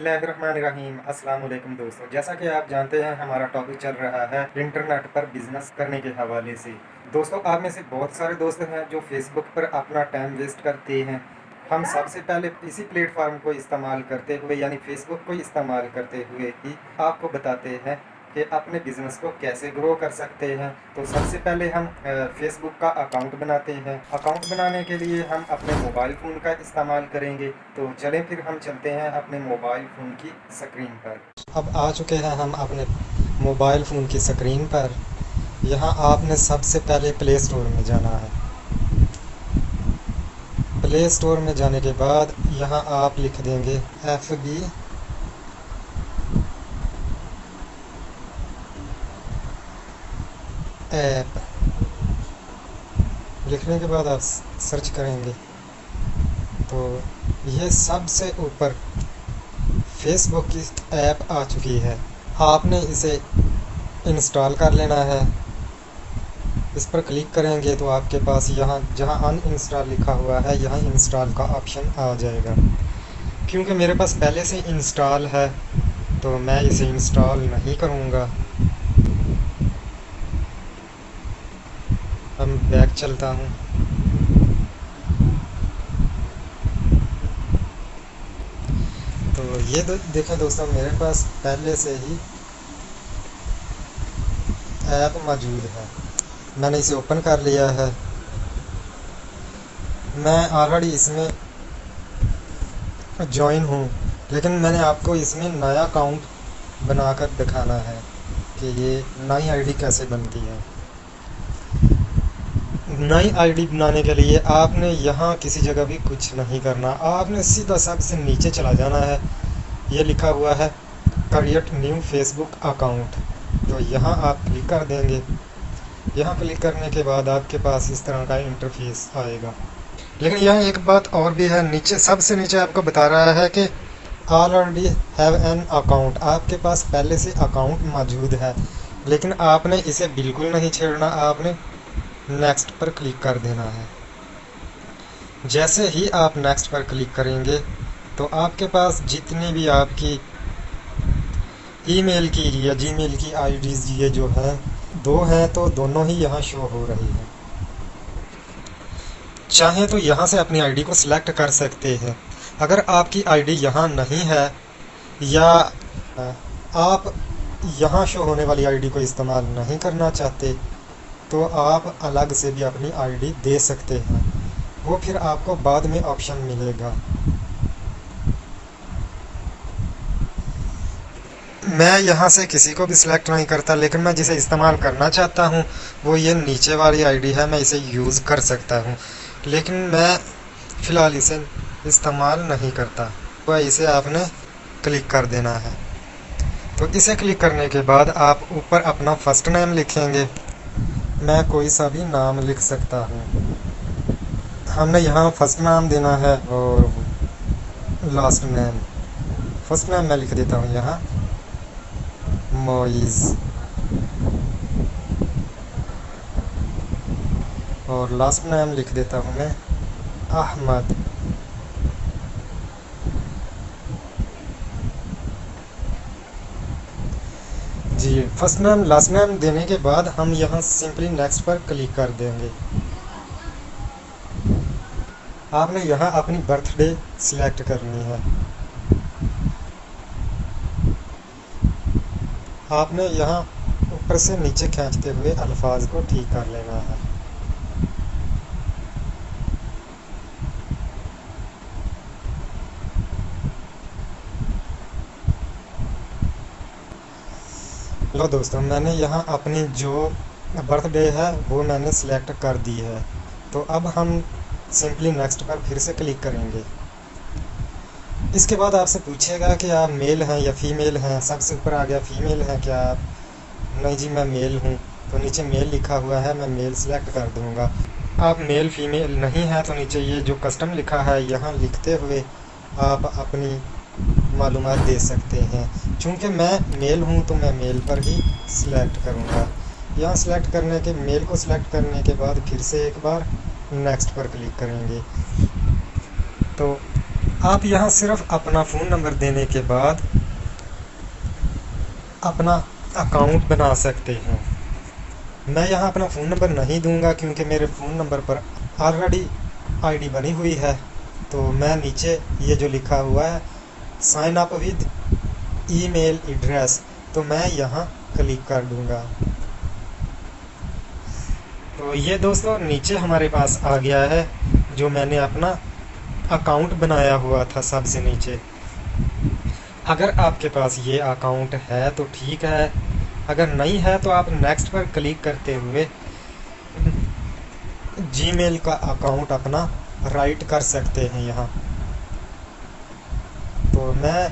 बिस्मिल्लाहिर्रहमानिर्रहीम। अस्सलाम वालेकुम दोस्तों, जैसा कि आप जानते हैं, हमारा टॉपिक चल रहा है इंटरनेट पर बिज़नेस करने के हवाले से। दोस्तों, आप में से बहुत सारे दोस्त हैं जो फेसबुक पर अपना टाइम वेस्ट करते हैं। हम सबसे पहले इसी प्लेटफॉर्म को इस्तेमाल करते हुए, यानी फेसबुक को इस्तेमाल करते हुए ही आपको बताते हैं कि अपने बिज़नेस को कैसे ग्रो कर सकते हैं। तो सबसे पहले हम फेसबुक का अकाउंट बनाते हैं। अकाउंट बनाने के लिए हम अपने मोबाइल फ़ोन का इस्तेमाल करेंगे। तो चलें फिर हम चलते हैं अपने मोबाइल फ़ोन की स्क्रीन पर। अब आ चुके हैं हम अपने मोबाइल फ़ोन की स्क्रीन पर। यहाँ आपने सबसे पहले प्ले स्टोर में जाना है। प्ले स्टोर में जाने के बाद यहाँ आप लिख देंगे एफ़ बी ऐप। लिखने के बाद आप सर्च करेंगे। तो ये सबसे ऊपर फेसबुक की ऐप आ चुकी है। आपने इसे इंस्टॉल कर लेना है। इस पर क्लिक करेंगे तो आपके पास यहाँ, जहाँ अन इंस्टॉल लिखा हुआ है, यहाँ इंस्टॉल का ऑप्शन आ जाएगा। क्योंकि मेरे पास पहले से इंस्टॉल है तो मैं इसे इंस्टॉल नहीं करूँगा। हम बैक चलता हूँ। तो ये दो, देखें दोस्तों मेरे पास पहले से ही ऐप मौजूद है। मैंने इसे ओपन कर लिया है। मैं ऑलरेडी इसमें ज्वाइन हूँ लेकिन मैंने आपको इसमें नया अकाउंट बनाकर दिखाना है कि ये नई आईडी कैसे बनती है। नई आईडी बनाने के लिए आपने यहाँ किसी जगह भी कुछ नहीं करना। आपने सीधा सबसे नीचे चला जाना है। ये लिखा हुआ है क्रिएट न्यू फेसबुक अकाउंट तो यहाँ आप क्लिक कर देंगे। यहाँ क्लिक करने के बाद आपके पास इस तरह का इंटरफेस आएगा। लेकिन यहाँ एक बात और भी है, नीचे, सबसे नीचे आपको बता रहा है कि ऑलरेडी हैव एन अकाउंट आपके पास पहले से अकाउंट मौजूद है, लेकिन आपने इसे बिल्कुल नहीं छेड़ना। आपने नेक्स्ट पर क्लिक कर देना है। जैसे ही आप नेक्स्ट पर क्लिक करेंगे तो आपके पास जितनी भी आपकी ईमेल की या जीमेल की आईडीज़ ये जो है, दो हैं तो दोनों ही यहाँ शो हो रही हैं। चाहें तो यहाँ से अपनी आईडी को सिलेक्ट कर सकते हैं। अगर आपकी आईडी यहाँ नहीं है, या आप यहाँ शो होने वाली आईडी को इस्तेमाल नहीं करना चाहते तो आप अलग से भी अपनी आईडी दे सकते हैं। वो फिर आपको बाद में ऑप्शन मिलेगा। मैं यहाँ से किसी को भी सिलेक्ट नहीं करता, लेकिन मैं जिसे इस्तेमाल करना चाहता हूँ, वो ये नीचे वाली आईडी है, मैं इसे यूज़ कर सकता हूँ। लेकिन मैं फ़िलहाल इसे इस्तेमाल नहीं करता। तो इसे आपने क्लिक कर देना है। तो इसे क्लिक करने के बाद आप ऊपर अपना फ़र्स्ट नेम लिखेंगे। मैं कोई सा भी नाम लिख सकता हूँ। हमने यहाँ फ़र्स्ट नाम देना है और लास्ट नेम फ़र्स्ट नेम मैं लिख देता हूँ यहाँ। मोइज़ और लास्ट नेम लिख देता हूँ मैं। Ahmad ji first name last name देने के बाद हम यहाँ सिंपली नेक्स्ट पर क्लिक कर देंगे। आपने यहाँ अपनी बर्थडे सिलेक्ट करनी है। आपने यहाँ ऊपर से नीचे खींचते हुए अल्फाज को ठीक कर लेना है। लो दोस्तों, मैंने यहाँ अपनी जो बर्थडे है, वो मैंने सिलेक्ट कर दी है। तो अब हम सिंपली नेक्स्ट पर फिर से क्लिक करेंगे। इसके बाद आपसे पूछेगा कि आप मेल हैं या फीमेल हैं? सबसे ऊपर आ गया फीमेल हैं क्या आप? नहीं जी, मैं मेल हूँ। तो नीचे मेल लिखा हुआ है, मैं मेल सेलेक्ट कर दूँगा। आप मेल फीमेल नहीं हैं तो नीचे ये जो कस्टम लिखा है, यहाँ लिखते हुए आप अपनी मालूम दे सकते हैं। चूँकि मैं मेल हूँ तो मैं मेल पर ही सिलेक्ट करूँगा। यहाँ सिलेक्ट करने के, मेल को सिलेक्ट करने के बाद फिर से एक बार नेक्स्ट पर क्लिक करेंगे। तो आप यहाँ सिर्फ़ अपना फ़ोन नंबर देने के बाद अपना अकाउंट बना सकते हैं। मैं यहाँ अपना फ़ोन नंबर नहीं दूँगा क्योंकि मेरे फ़ोन नंबर पर ऑलरेडी आईडी बनी हुई है। तो मैं नीचे ये जो लिखा हुआ है sign up with email address तो मैं यहाँ क्लिक कर दूँगा। तो ये दोस्तों, नीचे हमारे पास आ गया है, जो मैंने अपना अकाउंट बनाया हुआ था सबसे नीचे। अगर आपके पास ये अकाउंट है तो ठीक है। अगर नहीं है तो आप नेक्स्ट पर क्लिक करते हुए जीमेल का अकाउंट अपना राइट कर सकते हैं यहाँ। तो मैं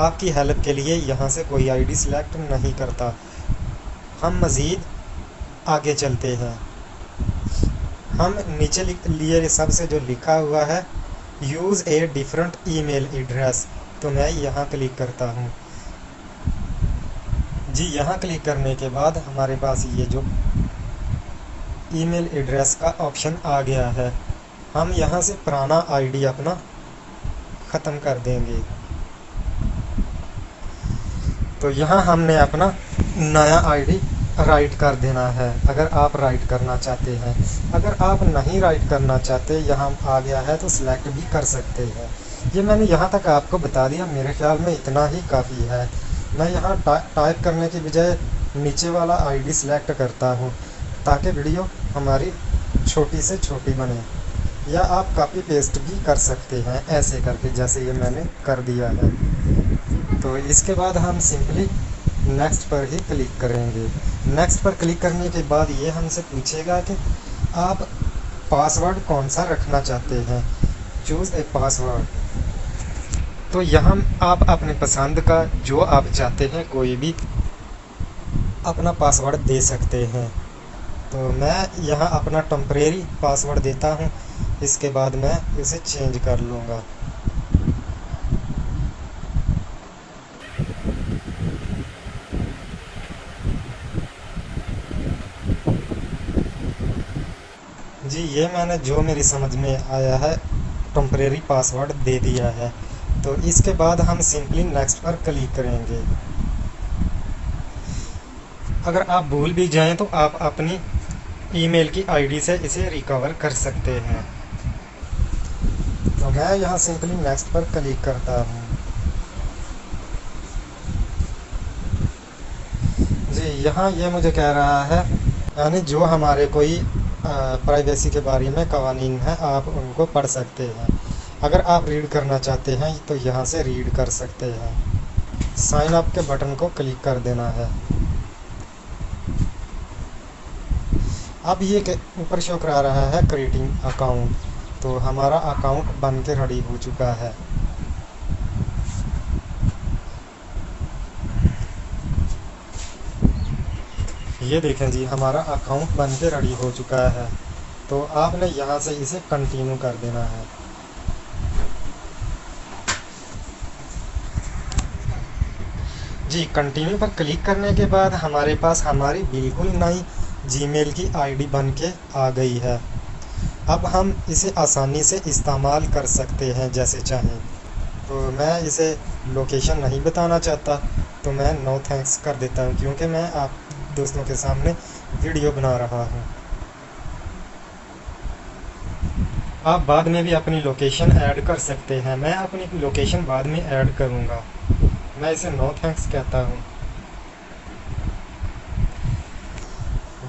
आपकी हेल्प के लिए यहाँ से कोई आईडी सिलेक्ट नहीं करता। हम मज़ीद आगे चलते हैं। हम नीचे लिए सबसे जो लिखा हुआ है use a different email address तो मैं यहाँ क्लिक करता हूँ। जी, यहाँ क्लिक करने के बाद हमारे पास ये जो ईमेल एड्रेस का ऑप्शन आ गया है। हम यहाँ से पुराना आईडी अपना ख़त्म कर देंगे। तो यहाँ हमने अपना नया आईडी राइट कर देना है। अगर आप राइट करना चाहते हैं। अगर आप नहीं राइट करना चाहते यहाँ आ गया है तो सिलेक्ट भी कर सकते हैं। ये मैंने यहाँ तक आपको बता दिया। मेरे ख्याल में इतना ही काफ़ी है। मैं यहाँ टा, टाइप करने की बजाय नीचे वाला आईडी सिलेक्ट करता हूँ ताकि वीडियो हमारी छोटी से छोटी बने। या आप कॉपी पेस्ट भी कर सकते हैं ऐसे करके जैसे ये मैंने कर दिया है। तो इसके बाद हम सिंपली नेक्स्ट पर ही क्लिक करेंगे। नेक्स्ट पर क्लिक करने के बाद ये हमसे पूछेगा कि आप पासवर्ड कौन सा रखना चाहते हैं? चूज़ ए पासवर्ड तो यहाँ आप अपने पसंद का जो आप चाहते हैं, कोई भी अपना पासवर्ड दे सकते हैं। तो मैं यहाँ अपना टम्परेरी पासवर्ड देता हूँ। इसके बाद मैं इसे चेंज कर लूँगा जी ये मैंने जो मेरी समझ में आया है टम्परेरी पासवर्ड दे दिया है। तो इसके बाद हम सिंपली नेक्स्ट पर क्लिक करेंगे। अगर आप भूल भी जाएँ तो आप अपनी ईमेल की आईडी से इसे रिकवर कर सकते हैं। तो मैं यहाँ सिंपली नेक्स्ट पर क्लिक करता हूँ। जी, यहाँ ये मुझे कह रहा है, यानी जो हमारे कोई प्राइवेसी के बारे में कवानीन हैं, आप उनको पढ़ सकते हैं। अगर आप रीड करना चाहते हैं तो यहाँ से रीड कर सकते हैं। साइन अप के बटन को क्लिक कर देना है। अब ये ऊपर शो करा रहा है क्रिएटिंग अकाउंट तो हमारा अकाउंट बन के रेडी हो चुका है। ये देखें जी, हमारा अकाउंट बन के रेडी हो चुका है। तो आपने यहाँ से इसे कंटिन्यू कर देना है। जी कंटिन्यू पर क्लिक करने के बाद हमारे पास हमारी बिल्कुल नई जीमेल की आईडी बन के आ गई है। अब हम इसे आसानी से इस्तेमाल कर सकते हैं जैसे चाहें। तो मैं इसे लोकेशन नहीं बताना चाहता तो मैं नो थैंक्स कर देता हूँ, क्योंकि मैं आप दोस्तों के सामने वीडियो बना रहा हूँ। आप बाद में भी अपनी लोकेशन ऐड कर सकते हैं। मैं अपनी लोकेशन बाद में ऐड करूँगा। मैं इसे नो थैंक्स कहता हूँ।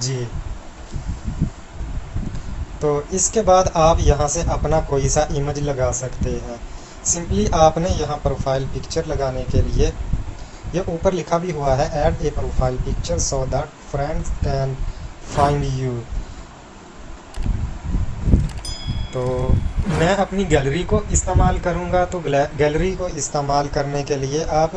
जी। तो इसके बाद आप यहाँ से अपना कोई सा इमेज लगा सकते हैं। सिंपली आपने यहाँ प्रोफ़ाइल पिक्चर लगाने के लिए ये ऊपर लिखा भी हुआ है add a profile picture so that friends can find you तो मैं अपनी गैलरी को इस्तेमाल करूँगा तो गैलरी को इस्तेमाल करने के लिए आप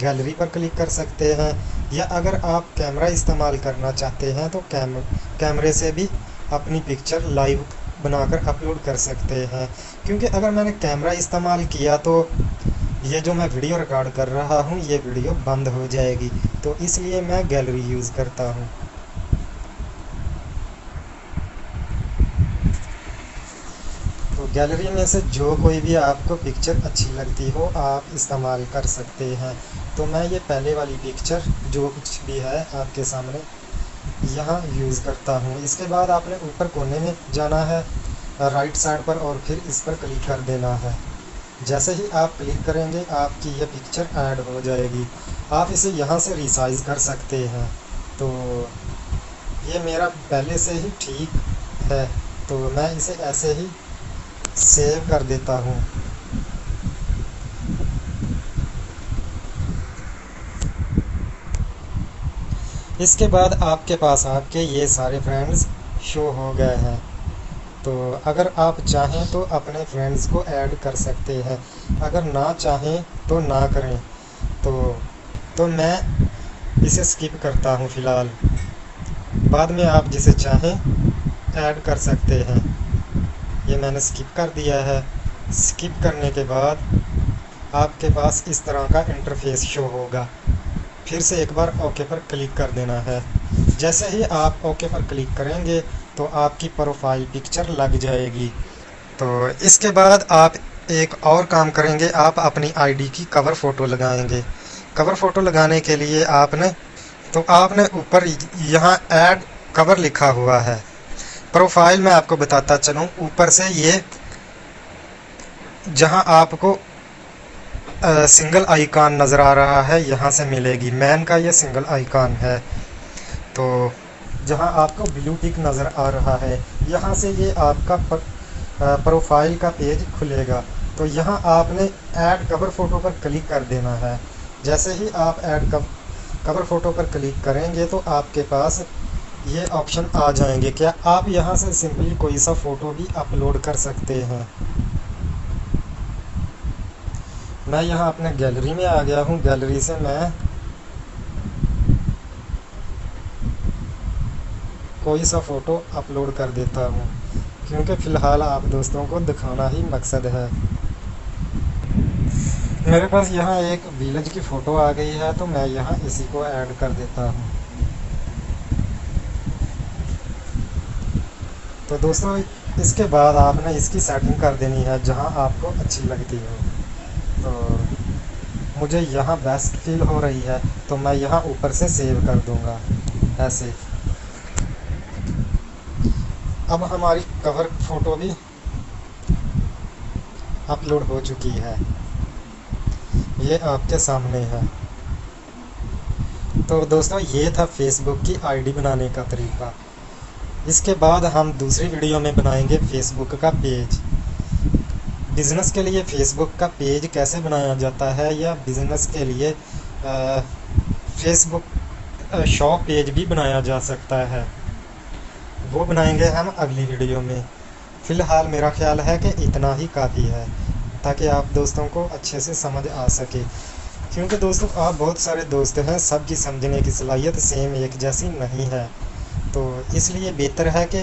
गैलरी पर क्लिक कर सकते हैं, या अगर आप कैमरा इस्तेमाल करना चाहते हैं तो कैम कैमरे से भी अपनी पिक्चर लाइव बनाकर अपलोड कर सकते हैं। क्योंकि अगर मैंने कैमरा इस्तेमाल किया तो ये जो मैं वीडियो रिकॉर्ड कर रहा हूँ, ये वीडियो बंद हो जाएगी। तो इसलिए मैं गैलरी यूज़ करता हूँ। तो गैलरी में से जो कोई भी आपको पिक्चर अच्छी लगती हो, आप इस्तेमाल कर सकते हैं। तो मैं ये पहले वाली पिक्चर जो कुछ भी है आपके सामने, यहाँ यूज़ करता हूँ। इसके बाद आपने ऊपर कोने में जाना है राइट साइड पर, और फिर इस पर क्लिक कर देना है। जैसे ही आप क्लिक करेंगे, आपकी ये पिक्चर ऐड हो जाएगी। आप इसे यहाँ से रिसाइज कर सकते हैं। तो ये मेरा पहले से ही ठीक है। तो मैं इसे ऐसे ही सेव कर देता हूँ। इसके बाद आपके पास आपके ये सारे फ्रेंड्स शो हो गए हैं। तो अगर आप चाहें तो अपने फ्रेंड्स को ऐड कर सकते हैं। अगर ना चाहें तो ना करें। तो तो मैं इसे स्किप करता हूँ फ़िलहाल। बाद में आप जिसे चाहें ऐड कर सकते हैं। ये मैंने स्किप कर दिया है। स्किप करने के बाद आपके पास इस तरह का इंटरफेस शो होगा। फिर से एक बार ओके पर क्लिक कर देना है। जैसे ही आप ओके पर क्लिक करेंगे तो आपकी प्रोफ़ाइल पिक्चर लग जाएगी। तो इसके बाद आप एक और काम करेंगे आप अपनी आईडी की कवर फ़ोटो लगाएँगे। कवर फ़ोटो लगाने के लिए आपने तो आपने ऊपर यहाँ ऐड कवर लिखा हुआ है। प्रोफ़ाइल में आपको बताता चलूँ। ऊपर से ये जहाँ आपको आ, सिंगल आइकान नज़र आ रहा है यहाँ से मिलेगी। मैन का ये सिंगल आइकान है। तो जहाँ आपको ब्लू टिक नज़र आ रहा है यहाँ से ये आपका पर, प्रोफ़ाइल का पेज खुलेगा। तो यहाँ आपने ऐड कवर फ़ोटो पर क्लिक कर देना है। जैसे ही आप ऐड कवर फ़ोटो पर क्लिक करेंगे तो आपके पास ये ऑप्शन आ जाएँगे। क्या आप यहाँ से सिंपली कोई सा फ़ोटो भी अपलोड कर सकते हैं? मैं यहाँ अपने गैलरी में आ गया हूँ। गैलरी से मैं कोई सा फ़ोटो अपलोड कर देता हूँ, क्योंकि फ़िलहाल आप दोस्तों को दिखाना ही मकसद है। मेरे पास यहाँ एक विलेज की फ़ोटो आ गई है तो मैं यहाँ इसी को ऐड कर देता हूँ। तो दोस्तों, इसके बाद आपने इसकी सेटिंग कर देनी है, जहाँ आपको अच्छी लगती हो। तो मुझे यहाँ बेस्ट फील हो रही है तो मैं यहाँ ऊपर से सेव कर दूँगा, ऐसे। अब हमारी कवर फ़ोटो भी अपलोड हो चुकी है। ये आपके सामने है। तो दोस्तों, ये था फेसबुक की आईडी बनाने का तरीका। इसके बाद हम दूसरी वीडियो में बनाएँगे फेसबुक का पेज बिज़नेस के लिए फ़ेसबुक का पेज कैसे बनाया जाता है या बिज़नेस के लिए फ़ेसबुक शॉप पेज भी बनाया जा सकता है। वो बनाएँगे हम अगली वीडियो में। फ़िलहाल मेरा ख्याल है कि इतना ही काफ़ी है, ताकि आप दोस्तों को अच्छे से समझ आ सके। क्योंकि दोस्तों, आप बहुत सारे दोस्त हैं, सबकी समझने की सलाहियत सेम एक जैसी नहीं है। तो इसलिए बेहतर है कि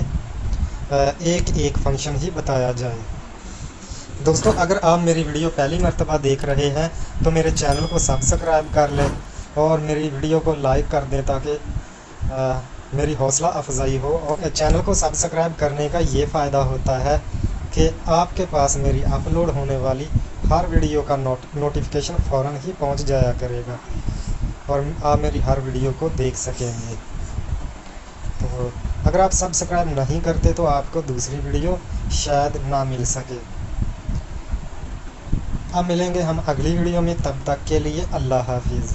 एक एक फ़ंक्शन ही बताया जाए। दोस्तों, अगर आप मेरी वीडियो पहली मरतबा देख रहे हैं तो मेरे चैनल को सब्सक्राइब कर लें और मेरी वीडियो को लाइक कर दें ताकि मेरी हौसला अफजाई हो और चैनल को सब्सक्राइब करने का ये फ़ायदा होता है कि आपके पास मेरी अपलोड होने वाली हर वीडियो का नोट नोटिफिकेशन फ़ौर ही पहुँच जाया करेगा और आप मेरी हर वीडियो को देख सकेंगे। तो अगर आप सब्सक्राइब नहीं करते तो आपको दूसरी वीडियो शायद ना मिल सके। अब मिलेंगे हम अगली वीडियो में, तब तक के लिए अल्लाह हाफिज़।